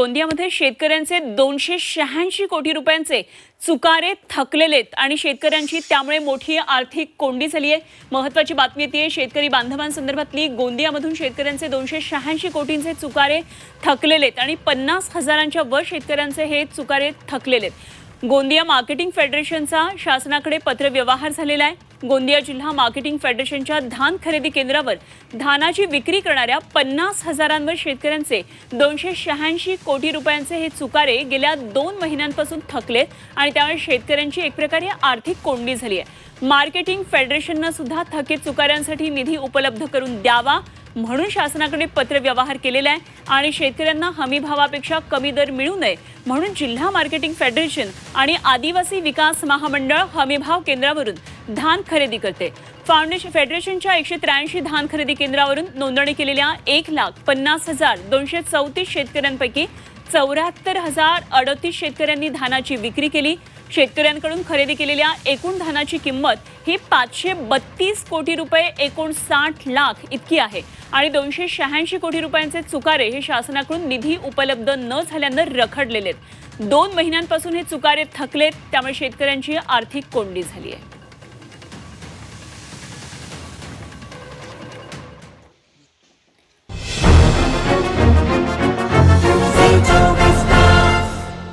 गोंदियामध्ये शेतकऱ्यांचे दोनशे शहाऐंशी कोटी रुपयांचे चुकारे थकलेलेत आणि शेतकऱ्यांची त्यामुळे मोठी आर्थिक कोंडी झाली आहे महत्वाची बातमी येते शेतकरी बांधवांसंदर्भातली गोंदियामधून शेतकऱ्यांचे दोनशे शहाऐंशी कोटींचे चुकारे थकलेलेत आणि पन्नास हजारांच्या वर शेतकऱ्यांचे हे चुकारे थकलेलेत. गोंदिया मार्केटिंग फेडरेशनचा शासनाकडे पत्रव्यवहार झालेला आहे. गोंदिया जिल्हा मार्केटिंग फेडरेशनच्या धान खरेदी केंद्रावर धानाची विक्री करणाऱ्या पन्नास हजारांवर शेतकऱ्यांचे दोनशे शहाऐंशी कोटी रुपयांचे हे चुकारे गेल्या दोन महिन्यांपासून थकलेत आणि त्यामुळे शेतकऱ्यांची एक प्रकारे आर्थिक कोंडी झाली आहे. मार्केटिंग फेडरेशननं सुद्धा थकीत चुकाऱ्यांसाठी निधी उपलब्ध करून द्यावा म्हणून शासनाकडे पत्रव्यवहार केलेला आहे आणि शेतकऱ्यांना हमी भावापेक्षा कमी दर मिळू नये म्हणून जिल्हा मार्केटिंग फेडरेशन आणि आदिवासी विकास महामंडळ हमीभाव केंद्रावरून धान खरेदी करते. फाउंडेशन फेडरेशनच्या एकशे त्र्याऐंशी धान खरेदी केंद्रावरून नोंदणी केलेल्या एक लाख पन्नास हजार दोनशे चौतीस शेतकऱ्यांपैकी चौऱ्याहत्तर हजार अडतीस शेतकऱ्यांनी धानाची विक्री केली. शेतकऱ्यांकडून खरेदी केलेल्या एकूण धानाची किंमत ही पाचशे बत्तीस कोटी रुपये एकोणसाठ लाख इतकी आहे. आणि दोनशे शहाऐंशी कोटी रुपयांचे चुकारे हे शासनाकडून निधी उपलब्ध न झाल्यानं रखडलेले आहेत. दोन महिन्यांपासून हे चुकारे थकलेत त्यामुळे शेतकऱ्यांची आर्थिक कोंडी झाली आहे.